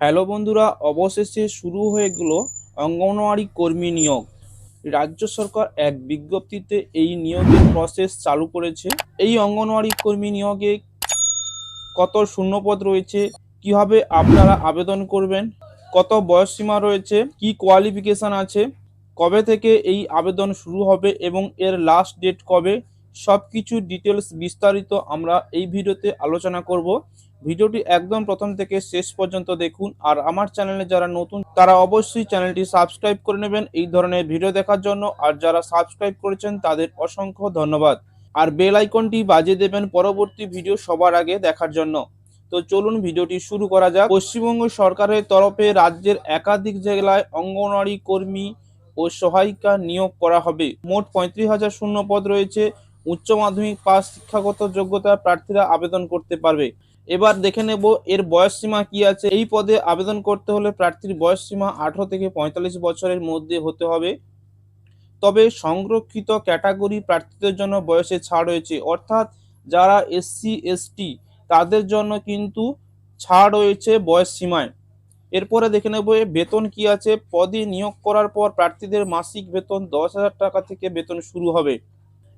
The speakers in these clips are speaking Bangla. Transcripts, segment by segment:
হ্যালো বন্ধুরা, অবশেষে শুরু হয়ে গেল অঙ্গনওয়াড়ি কর্মী নিয়োগ। রাজ্য সরকার এক বিজ্ঞপ্তিতে এই নিয়োগের প্রসেস চালু করেছে। এই অঙ্গনওয়াড়ি কর্মী নিয়োগে কত শূন্যপদ রয়েছে, কীভাবে আপনারা আবেদন করবেন, কত বয়সসীমা রয়েছে, কি কোয়ালিফিকেশন আছে, কবে থেকে এই আবেদন শুরু হবে এবং এর লাস্ট ডেট কবে সব কিছু ডিটেলস বিস্তারিত আমরা এই ভিডিওতে আলোচনা করব। ভিডিওটি একদম প্রথম থেকে শেষ পর্যন্ত দেখুন আর আমার চ্যানেলে যারা নতুন, তারা অবশ্যই চ্যানেলটি সাবস্ক্রাইব করে নেবেন এই ধরনের ভিডিও দেখার জন্য। আর যারা সাবস্ক্রাইব করেছেন, তাদের অসংখ্য ধন্যবাদ। আর বেল আইকনটি বাজিয়ে দেবেন পরবর্তী ভিডিও সবার আগে দেখার জন্য। তো চলুন ভিডিওটি শুরু করা যাক। পশ্চিমবঙ্গ সরকারের তরফে রাজ্যের একাধিক জেলায় অঙ্গনওয়াড়ি কর্মী ও সহায়িকা নিয়োগ করা হবে। মোট পঁয়ত্রিশ হাজার শূন্য পদ রয়েছে। উচ্চ মাধ্যমিক পাস শিক্ষাগত যোগ্যতার প্রার্থীরা আবেদন করতে পারবে। এবার দেখে নেব এর বয়স সীমা কি আছে। এই পদে আবেদন করতে হলে প্রার্থীর বয়স সীমা আঠারো থেকে পঁয়তাল্লিশ বছরের মধ্যে হতে হবে। তবে সংরক্ষিত ক্যাটাগরি প্রার্থীদের জন্য বয়সে ছাড় রয়েছে। অর্থাৎ যারা এসসি, এসটি, তাদের জন্য কিন্তু ছাড় রয়েছে বয়স সীমায়। এরপরে দেখে নেব বেতন কি আছে। পদে নিয়োগ করার পর প্রার্থীদের মাসিক বেতন দশ হাজার টাকা থেকে বেতন শুরু হবে।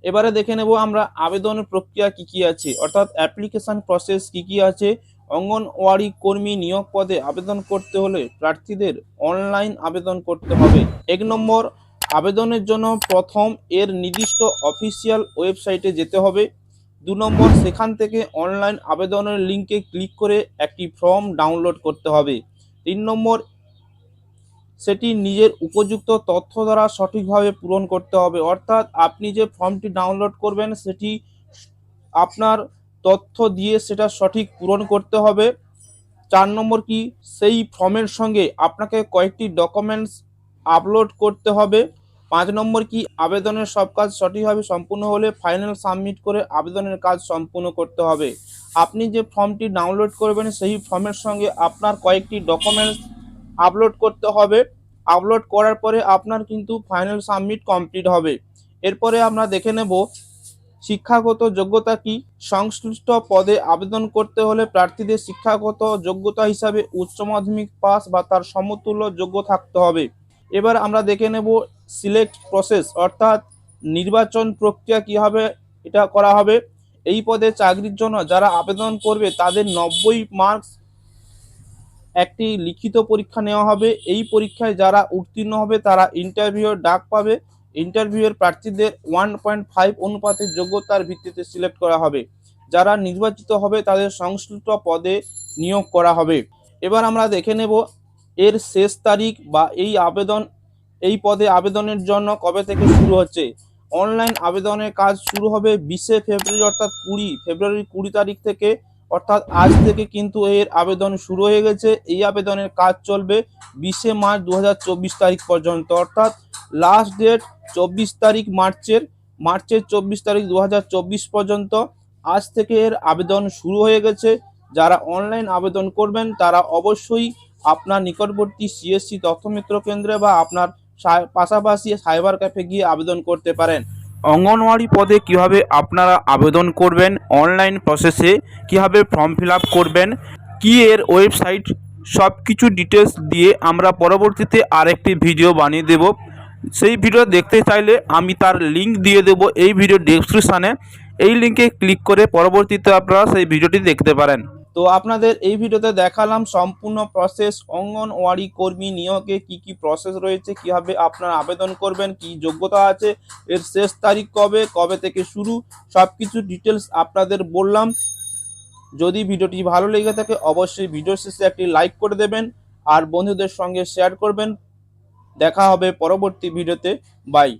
এবারে দেখে নেব আমরা আবেদনের প্রক্রিয়া কি কি আছে। অর্থাৎ অ্যাপ্লিকেশন প্রসেস কি কি আছে? অঙ্গনওয়াড়ি কর্মী নিয়োগ পদে আবেদন করতে হলে প্রার্থীদের অনলাইন আবেদন করতে হবে। এক নম্বর, আবেদনের জন্য প্রথম এর নির্দিষ্ট অফিসিয়াল ওয়েবসাইটে যেতে হবে। দু নম্বর, সেখান থেকে অনলাইন আবেদনের লিঙ্কে ক্লিক করে একটি ফর্ম ডাউনলোড করতে হবে। তিন নম্বর সেটি নিজের উপযুক্ত তথ্য দ্বারা সঠিকভাবে পূরণ করতে হবে। অর্থাৎ আপনি যে ফর্মটি ডাউনলোড করবেন, সেটি আপনার তথ্য দিয়ে সেটা সঠিক পূরণ করতে হবে। চার নম্বর কি? সেই ফর্মের সঙ্গে আপনাকে কয়েকটি ডকুমেন্টস আপলোড করতে হবে। পাঁচ নম্বর কি? আবেদনের সব কাজ সঠিকভাবে সম্পূর্ণ হলে ফাইনাল সাবমিট করে আবেদনের কাজ সম্পূর্ণ করতে হবে। আপনি যে ফর্মটি ডাউনলোড করবেন, সেই ফর্মের সঙ্গে আপনার কয়েকটি ডকুমেন্টস আপলোড করতে হবে। আপলোড করার পরে আপনার কিন্তু ফাইনাল সাবমিট কমপ্লিট হবে। এরপরে আমরা দেখে নেব শিক্ষাগত যোগ্যতা কি। সংশ্লিষ্ট পদে আবেদন করতে হলে প্রার্থীদের শিক্ষাগত যোগ্যতা হিসাবে উচ্চ মাধ্যমিক পাস বা তার সমতুল্য যোগ্য থাকতে হবে। এবার আমরা দেখে নেব সিলেক্ট প্রসেস অর্থাৎ নির্বাচন প্রক্রিয়া কীভাবে এটা করা হবে। এই পদে চাকরির জন্য যারা আবেদন করবে তাদের নব্বই মার্কস একটি লিখিত পরীক্ষা নেওয়া হবে। এই পরীক্ষায় যারা উত্তীর্ণ হবে, তারা ইন্টারভিউয়ের ডাক পাবে। ইন্টারভিউয়ের প্রার্থীদের ওয়ান পয়েন্ট ফাইভ অনুপাতের যোগ্যতার ভিত্তিতে সিলেক্ট করা হবে। যারা নির্বাচিত হবে, তাদের সংশ্লিষ্ট পদে নিয়োগ করা হবে। এবার আমরা দেখে নেব এর শেষ তারিখ বা এই আবেদন, এই পদে আবেদনের জন্য কবে থেকে শুরু হচ্ছে। অনলাইন আবেদনের কাজ শুরু হবে বিশে ফেব্রুয়ারি অর্থাৎ কুড়ি, ফেব্রুয়ারির কুড়ি তারিখ থেকে অর্থাৎ আজ থেকে কিন্তু এর আবেদন শুরু হয়ে গেছে। এই আবেদনের কাজ চলবে বিশে মার্চ দু হাজার চব্বিশ তারিখ পর্যন্ত। অর্থাৎ লাস্ট ডেট চব্বিশ তারিখ মার্চের মার্চের চব্বিশ তারিখ দু হাজার চব্বিশ পর্যন্ত আজ থেকে এর আবেদন শুরু হয়ে গেছে। যারা অনলাইন আবেদন করবেন, তারা অবশ্যই আপনার নিকটবর্তী সিএসসি তথ্যমিত্র কেন্দ্রে বা আপনার পাশাপাশি সাইবার ক্যাফে গিয়ে আবেদন করতে পারেন। অঙ্গনওয়াড়ি পদে কীভাবে আপনারা আবেদন করবেন অনলাইন প্রসেসে কীভাবে ফর্ম ফিল করবেন, কি এর ওয়েবসাইট সব কিছু ডিটেলস দিয়ে আমরা পরবর্তীতে আরেকটি ভিডিও বানিয়ে দেব। সেই ভিডিও দেখতে চাইলে আমি তার লিংক দিয়ে দেব এই ভিডিও ডেসক্রিপশানে এই লিঙ্কে ক্লিক করে পরবর্তীতে আপনারা সেই ভিডিওটি দেখতে পারেন। তো আপনাদের এই ভিডিওতে দেখালাম সম্পূর্ণ প্রসেস অঙ্গনওয়াড়ি কর্মী নিয়োগে কি কি প্রসেস রয়েছে, কীভাবে আপনারা আবেদন করবেন, কি যোগ্যতা আছে, এর শেষ তারিখ কবে কবে থেকে শুরু সব কিছু ডিটেলস আপনাদের বললাম। যদি ভিডিওটি ভালো লেগে থাকে, অবশ্যই ভিডিও শেষে একটি লাইক করে দেবেন আর বন্ধুদের সঙ্গে শেয়ার করবেন। দেখা হবে পরবর্তী ভিডিওতে। বাই